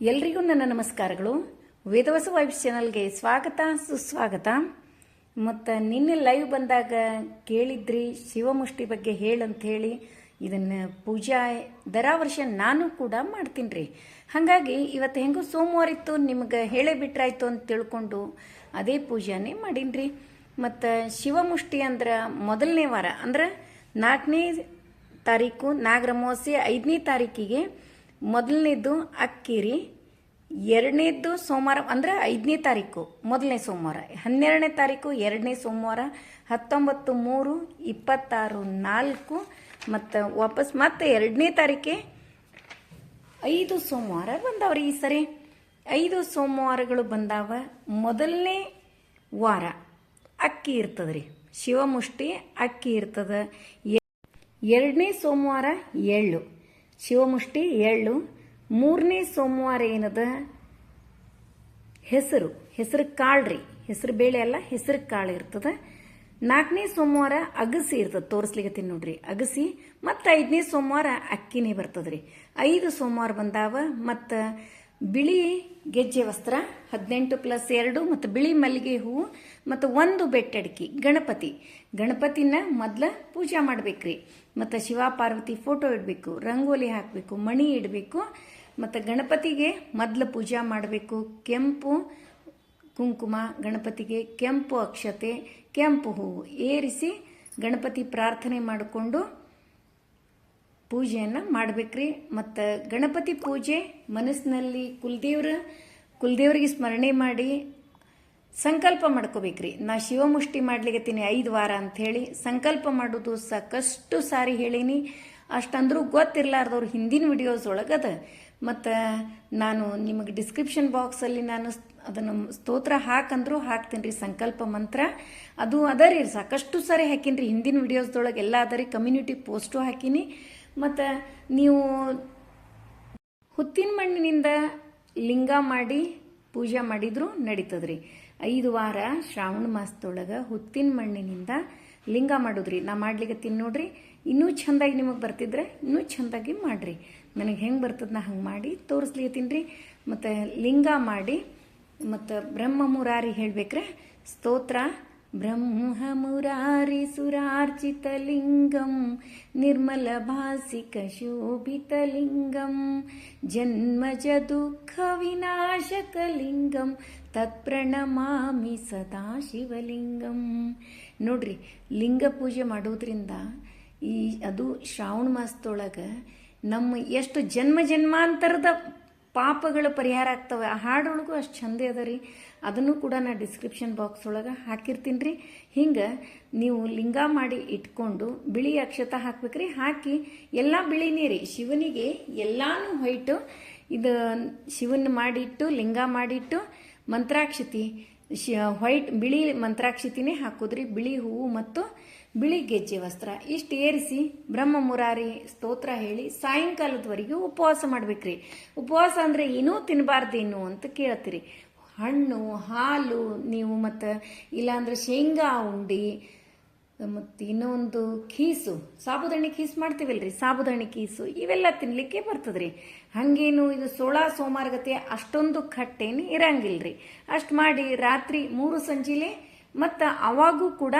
ಎಲ್ರಿಗೂ ನನ್ನ ನಮಸ್ಕಾರಗಳು. ವೇದವಸ ವೈಬ್ಸ್ ಚಾನಲ್ಗೆ ಸ್ವಾಗತ, ಸುಸ್ವಾಗತ. ಮತ್ತು ನಿನ್ನೆ ಲೈವ್ ಬಂದಾಗ ಕೇಳಿದ್ರಿ ಶಿವಮುಷ್ಟಿ ಬಗ್ಗೆ ಹೇಳಂತ ಹೇಳಿ ಇದನ್ನು ಪೂಜಾ ದರ ವರ್ಷ ನಾನು ಕೂಡ ಮಾಡ್ತೀನಿ ರೀ ಹಾಗಾಗಿ ಇವತ್ತು ಹೆಂಗೂ ಸೋಮವಾರ ಇತ್ತು, ನಿಮ್ಗೆ ಹೇಳೇ ಬಿಟ್ರಾಯ್ತು ಅಂತ ತಿಳ್ಕೊಂಡು ಅದೇ ಪೂಜಾನೇ ಮಾಡೀನಿ ರೀ ಮತ್ತು ಶಿವಮುಷ್ಟಿ ಅಂದ್ರೆ ಮೊದಲನೇ ವಾರ, ಅಂದ್ರೆ ನಾಲ್ಕನೇ ತಾರೀಕು ನಾಗರಮೋಸೆ ಐದನೇ ತಾರೀಕಿಗೆ ಮೊದಲನೇದು ಅಕ್ಕಿ ರೀ ಎರಡನೇದು ಸೋಮವಾರ, ಅಂದರೆ ಐದನೇ ತಾರೀಕು, ಮೊದಲನೇ ಸೋಮವಾರ, ಹನ್ನೆರಡನೇ ತಾರೀಕು, ಎರಡನೇ ಸೋಮವಾರ, ಹತ್ತೊಂಬತ್ತು ಮೂರು, ಇಪ್ಪತ್ತಾರು ನಾಲ್ಕು, ಮತ್ತು ವಾಪಸ್ ಮತ್ತೆ ಎರಡನೇ ತಾರೀಕೆ, ಐದು ಸೋಮವಾರ ಬಂದವ್ರಿ ಈ ಸರಿ. ಐದು ಸೋಮವಾರಗಳು ಬಂದಾವ, ಮೊದಲನೇ ವಾರ ಅಕ್ಕಿ ಇರ್ತದ್ರಿ. ಶಿವಮುಷ್ಟಿ ಅಕ್ಕಿ ಇರ್ತದ. ಎರಡನೇ ಸೋಮವಾರ ಎಳ್ಳು ಶಿವಮುಷ್ಟಿ ಎಳ್ಳು ಮೂರನೇ ಸೋಮವಾರ ಏನದ? ಹೆಸರು. ಹೆಸರು ಕಾಳು ರೀ. ಹೆಸರು ಬೇಳೆ ಅಲ್ಲ, ಹೆಸರು ಕಾಳು ಇರ್ತದ. ನಾಲ್ಕನೇ ಸೋಮವಾರ ಅಗಸಿ ಇರ್ತದೆ ತೋರಿಸ್ಲಿಕ್ಕೆ ನೋಡ್ರಿ. ಅಗಸಿ ಮತ್ತು ಐದನೇ ಸೋಮವಾರ ಅಕ್ಕಿನೇ ಬರ್ತದ್ರಿ. ಐದು ಸೋಮವಾರ ಬಂದಾವ, ಮತ್ತು ಬಿಳಿ ಗೆಜ್ಜೆ ವಸ್ತ್ರ, ಹದಿನೆಂಟು ಪ್ಲಸ್ ಎರಡು ಮತ್ತು ಬಿಳಿ ಮಲ್ಲಿಗೆ ಹೂವು ಮತ್ತು ಒಂದು ಬೆಟ್ಟಡಿಕೆ ಗಣಪತಿ. ಗಣಪತಿನ ಮೊದಲ ಪೂಜೆ ಮಾಡಬೇಕ್ರಿ. ಮತ್ತು ಶಿವ ಪಾರ್ವತಿ ಫೋಟೋ ಇಡಬೇಕು, ರಂಗೋಲಿ ಹಾಕಬೇಕು, ಮಣಿ ಇಡಬೇಕು. ಮತ್ತು ಗಣಪತಿಗೆ ಮೊದಲು ಪೂಜೆ ಮಾಡಬೇಕು, ಕೆಂಪು ಕುಂಕುಮ, ಗಣಪತಿಗೆ ಕೆಂಪು ಅಕ್ಷತೆ, ಕೆಂಪು ಹೂವು ಏರಿಸಿ ಗಣಪತಿ ಪ್ರಾರ್ಥನೆ ಮಾಡಿಕೊಂಡು ಪೂಜೆಯನ್ನು ಮಾಡ್ಬೇಕ್ರಿ. ಮತ್ತು ಗಣಪತಿ ಪೂಜೆ ಮನಸ್ಸಿನಲ್ಲಿ ಕುಲದೇವ್ರ, ಕುಲದೇವ್ರಿಗೆ ಸ್ಮರಣೆ ಮಾಡಿ ಸಂಕಲ್ಪ ಮಾಡ್ಕೋಬೇಕ್ರಿ. ನಾ ಶಿವಮುಷ್ಟಿ ಮಾಡ್ಲಿಕತ್ತೀನಿ ಐದು ವಾರ ಅಂಥೇಳಿ ಸಂಕಲ್ಪ ಮಾಡೋದು ಸಾಕಷ್ಟು ಸಾರಿ ಹೇಳೀನಿ. ಅಷ್ಟಂದ್ರೂ ಗೊತ್ತಿರ್ಲಾರ್ದವ್ರು ಹಿಂದಿನ ವಿಡಿಯೋಸ್ ಒಳಗದ ಮತ್ತು ನಾನು ನಿಮಗೆ ಡಿಸ್ಕ್ರಿಪ್ಷನ್ ಬಾಕ್ಸಲ್ಲಿ ನಾನು ಅದನ್ನು ಸ್ತೋತ್ರ ಹಾಕಂದ್ರೂ ಹಾಕ್ತೀನಿ ರೀ ಸಂಕಲ್ಪ ಮಂತ್ರ. ಅದು ಅದ ರೀ, ಸಾಕಷ್ಟು ಸಾರಿ ಹಾಕೀನಿ ರೀ ಹಿಂದಿನ ವಿಡಿಯೋಸ್ದೊಳಗೆ ಎಲ್ಲ ಅದ ರೀ ಕಮ್ಯುನಿಟಿ ಪೋಸ್ಟು ಹಾಕೀನಿ. ಮತ್ತು ನೀವು ಹುತ್ತಿನ ಮಣ್ಣಿನಿಂದ ಲಿಂಗ ಮಾಡಿ ಪೂಜೆ ಮಾಡಿದ್ರು ನಡೀತದ್ರಿ. ಐದು ವಾರ ಶ್ರಾವಣ ಮಾಸದೊಳಗೆ ಹುತ್ತಿನ ಮಣ್ಣಿನಿಂದ ಲಿಂಗ ಮಾಡೋದ್ರಿ. ನಾ ಮಾಡ್ಲಿಕ್ಕೆ ತಿನ್ ನೋಡ್ರಿ. ಇನ್ನೂ ಚೆಂದಾಗಿ ನಿಮಗೆ ಬರ್ತಿದ್ರೆ ಇನ್ನೂ ಚೆಂದಾಗಿ ಮಾಡ್ರಿ. ನನಗೆ ಹೆಂಗೆ ಬರ್ತದ ನಾ ಹಂಗೆ ಮಾಡಿ ತೋರಿಸ್ಲಿಕತ್ತೀನಿ ರೀ ಮತ್ತು ಲಿಂಗ ಮಾಡಿ ಮತ್ತು ಬ್ರಹ್ಮ ಮುರಾರಿ ಹೇಳ್ಬೇಕ್ರೆ ಸ್ತೋತ್ರ ದುಃಖ ವಿನಾಶಕ ಲಿಂಗಂ, ತತ್ಪ್ರಣಮಾಮಿ ಸದಾ ಶಿವಲಿಂಗಂ. ನೋಡ್ರಿ, ಲಿಂಗ ಪೂಜೆ ಮಾಡೋದ್ರಿಂದ ಈ ಅದು ಶ್ರಾವಣ ಮಾಸದೊಳಗೆ ನಮ್ಮ ಎಷ್ಟು ಜನ್ಮ ಜನ್ಮಾಂತರದ ಪಾಪಗಳ ಪರಿಹಾರ ಆಗ್ತವೆ. ಆ ಹಾಡೊಳಗೂ ಅಷ್ಟು ಚಂದ ಅದ ರೀ. ಅದನ್ನು ಕೂಡ ನಾ ಡಿಸ್ಕ್ರಿಪ್ಷನ್ ಬಾಕ್ಸ್ ಒಳಗೆ ಹಾಕಿರ್ತೀನಿ ರೀ. ಹಿಂಗೆ ನೀವು ಲಿಂಗ ಮಾಡಿ ಇಟ್ಕೊಂಡು ಬಿಳಿ ಅಕ್ಷತ ಹಾಕ್ಬೇಕ್ರಿ ಹಾಕಿ ಎಲ್ಲ ಬಿಳಿ ರೀ. ಶಿವನಿಗೆ ಎಲ್ಲಾನು ಹೊಯ್ಟು ಇದು ಶಿವನ ಮಾಡಿಟ್ಟು, ಲಿಂಗ ಮಾಡಿಟ್ಟು ಮಂತ್ರಾಕ್ಷತಿ ಶಿ ವೈಟ್ ಬಿಳಿ ಮಂತ್ರಾಕ್ಷತಿನೇ ಹಾಕೋದ್ರಿ. ಬಿಳಿ ಹೂವು ಮತ್ತು ಬಿಳಿ ಗೆಜ್ಜೆ ವಸ್ತ್ರ ಇಷ್ಟು ಏರಿಸಿ ಬ್ರಹ್ಮ ಮುರಾರಿ ಸ್ತೋತ್ರ ಹೇಳಿ ಸಾಯಂಕಾಲದವರೆಗೆ ಉಪವಾಸ ಮಾಡ್ಬೇಕ್ರಿ. ಉಪವಾಸ ಅಂದರೆ ಏನೂ ತಿನ್ನಬಾರ್ದೇನು ಅಂತ ಕೇಳ್ತೀರಿ. ಹಣ್ಣು, ಹಾಲು, ನೀವು ಮತ್ತು ಇಲ್ಲಾಂದ್ರೆ ಶೇಂಗಾ ಉಂಡಿ, ಮತ್ತು ಇನ್ನೊಂದು ಕೀಸು. ಸಾಬುದಾಣಿ ಕೀಸು ಮಾಡ್ತೀವಲ್ರಿ. ಸಾಬುದಾಣಿ ಕೀಸು ಇವೆಲ್ಲ ತಿನ್ನಲಿಕ್ಕೆ ಬರ್ತದ್ರಿ. ಹಾಗೇನು ಇದು ಸೋಳ ಸೋಮಾರ್ಗತೆ ಅಷ್ಟೊಂದು ಕಟ್ಟೇನು ಇರಂಗಿಲ್ಲ ರೀ ಅಷ್ಟು ಮಾಡಿ ರಾತ್ರಿ ಮೂರು ಸಂಜೆಲೆ ಮತ್ತು ಅವಾಗೂ ಕೂಡ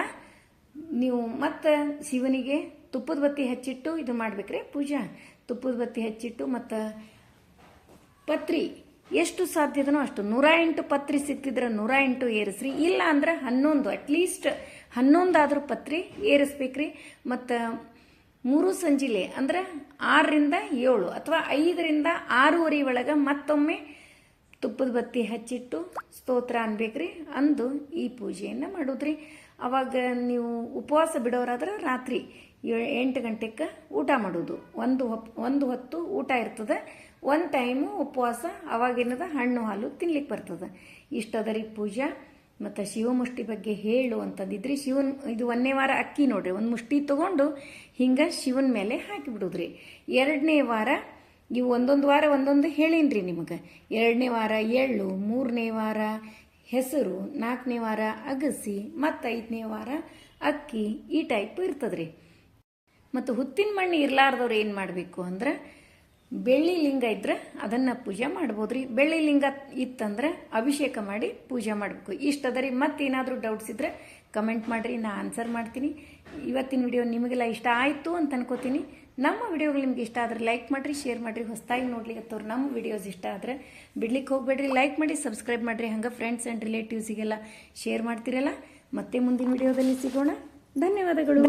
ನೀವು ಮತ್ತೆ ಶಿವನಿಗೆ ತುಪ್ಪದ ಬತ್ತಿ ಹಚ್ಚಿಟ್ಟು ಇದು ಮಾಡ್ಬೇಕ್ರಿ, ಪೂಜಾ. ತುಪ್ಪದ ಬತ್ತಿ ಹಚ್ಚಿಟ್ಟು ಮತ್ತು ಪತ್ರಿ. ಎಷ್ಟು ಸಾಧ್ಯದನೋ ಅಷ್ಟು. ನೂರ ಎಂಟು ಪತ್ರಿ ಸಿಕ್ಕಿದ್ರೆ ನೂರ ಎಂಟು ಏರಿಸ್ರಿ. ಇಲ್ಲ ಅಂದ್ರೆ ಹನ್ನೊಂದು ಅಟ್ಲೀಸ್ಟ್ ಹನ್ನೊಂದಾದ್ರೂ ಪತ್ರಿ ಏರಿಸ್ಬೇಕ್ರಿ. ಮತ್ತು ಮೂರು ಸಂಜಿಲೆ ಅಂದ್ರೆ ಆರರಿಂದ ಏಳು ಅಥವಾ ಐದರಿಂದ ಆರೂವರೆ ಒಳಗೆ ಮತ್ತೊಮ್ಮೆ ತುಪ್ಪದ ಬತ್ತಿ ಹಚ್ಚಿಟ್ಟು ಸ್ತೋತ್ರ ಅನ್ಬೇಕ್ರಿ. ಅಂದು ಈ ಪೂಜೆಯನ್ನು ಮಾಡೋದ್ರಿ. ಅವಾಗ ನೀವು ಉಪವಾಸ ಬಿಡೋರಾದ್ರೆ ರಾತ್ರಿ ಎಂಟು ಗಂಟೆಗೆ ಊಟ ಮಾಡೋದು. ಒಂದು ಒಂದು ಹೊತ್ತು ಊಟ ಇರ್ತದೆ. ಒಂದು ಟೈಮು ಉಪವಾಸ ಅವಾಗೇನದ ಹಣ್ಣು, ಹಾಲು ತಿನ್ಲಿಕ್ಕೆ ಬರ್ತದೆ. ಇಷ್ಟದರಿ ಪೂಜಾ. ಮತ್ತು ಶಿವಮುಷ್ಟಿ ಬಗ್ಗೆ ಹೇಳು ಅಂತಂದಿದ್ರಿ, ಶಿವನ್, ಇದು ಒಂದನೇ ವಾರ ಅಕ್ಕಿ ನೋಡ್ರಿ. ಒಂದು ಮುಷ್ಟಿ ತಗೊಂಡು ಹಿಂಗೆ ಶಿವನ ಮೇಲೆ ಹಾಕಿಬಿಡೋದ್ರಿ ಎರಡನೇ ವಾರ, ಇವು ಒಂದೊಂದು ವಾರ ಒಂದೊಂದು ಹೇಳಿನ್ರಿ ನಿಮಗೆ. ಎರಡನೇ ವಾರ ಎಳ್ಳು ಮೂರನೇ ವಾರ ಹೆಸರು, ನಾಲ್ಕನೇ ವಾರ ಅಗಸಿ ಮತ್ತು ಐದನೇ ವಾರ ಅಕ್ಕಿ, ಈ ಟೈಪ್ ಇರ್ತದ್ರಿ. ಮತ್ತು ಹುತ್ತಿನ ಮಣ್ಣು ಇರಲಾರ್ದವ್ರು ಏನು ಮಾಡಬೇಕು ಅಂದ್ರೆ, ಬೆಳ್ಳಿ ಲಿಂಗ ಇದ್ರೆ ಅದನ್ನು ಪೂಜೆ ಮಾಡ್ಬೋದ್ರಿ. ಬೆಳ್ಳಿ ಲಿಂಗ ಇತ್ತಂದ್ರೆ ಅಭಿಷೇಕ ಮಾಡಿ ಪೂಜೆ ಮಾಡಬೇಕು. ಅದರಿ ಮತ್ತೇನಾದರೂ ಡೌಟ್ಸ್ ಇದ್ರೆ ಕಮೆಂಟ್ ಮಾಡಿರಿ, ನಾ ಆನ್ಸರ್ ಮಾಡ್ತೀನಿ. ಇವತ್ತಿನ ವಿಡಿಯೋ ನಿಮಗೆಲ್ಲ ಇಷ್ಟ ಆಯಿತು ಅಂತ ಅನ್ಕೋತೀನಿ. ನಮ್ಮ ವಿಡಿಯೋಗಳು ನಿಮ್ಗೆ ಇಷ್ಟ ಆದರೆ ಲೈಕ್ ಮಾಡಿರಿ ಶೇರ್ ಮಾಡಿರಿ, ಹೊಸದಾಗಿ ನೋಡ್ಲಿಕ್ಕೆ ನಮ್ಮ ವಿಡಿಯೋಸ್ ಇಷ್ಟ ಆದರೆ ಬಿಡ್ಲಿಕ್ಕೆ ಹೋಗ್ಬೇಡ್ರಿ. ಲೈಕ್ ಮಾಡಿ ಸಬ್ಸ್ಕ್ರೈಬ್ ಮಾಡಿರಿ. ಹಂಗೆ ಫ್ರೆಂಡ್ಸ್ ಆ್ಯಂಡ್ ರಿಲೇಟಿವ್ಸಿಗೆಲ್ಲ ಶೇರ್ ಮಾಡ್ತಿರಲ್ಲ? ಮತ್ತೆ ಮುಂದಿನ ವಿಡಿಯೋದಲ್ಲಿ ಸಿಗೋಣ. ಧನ್ಯವಾದಗಳು.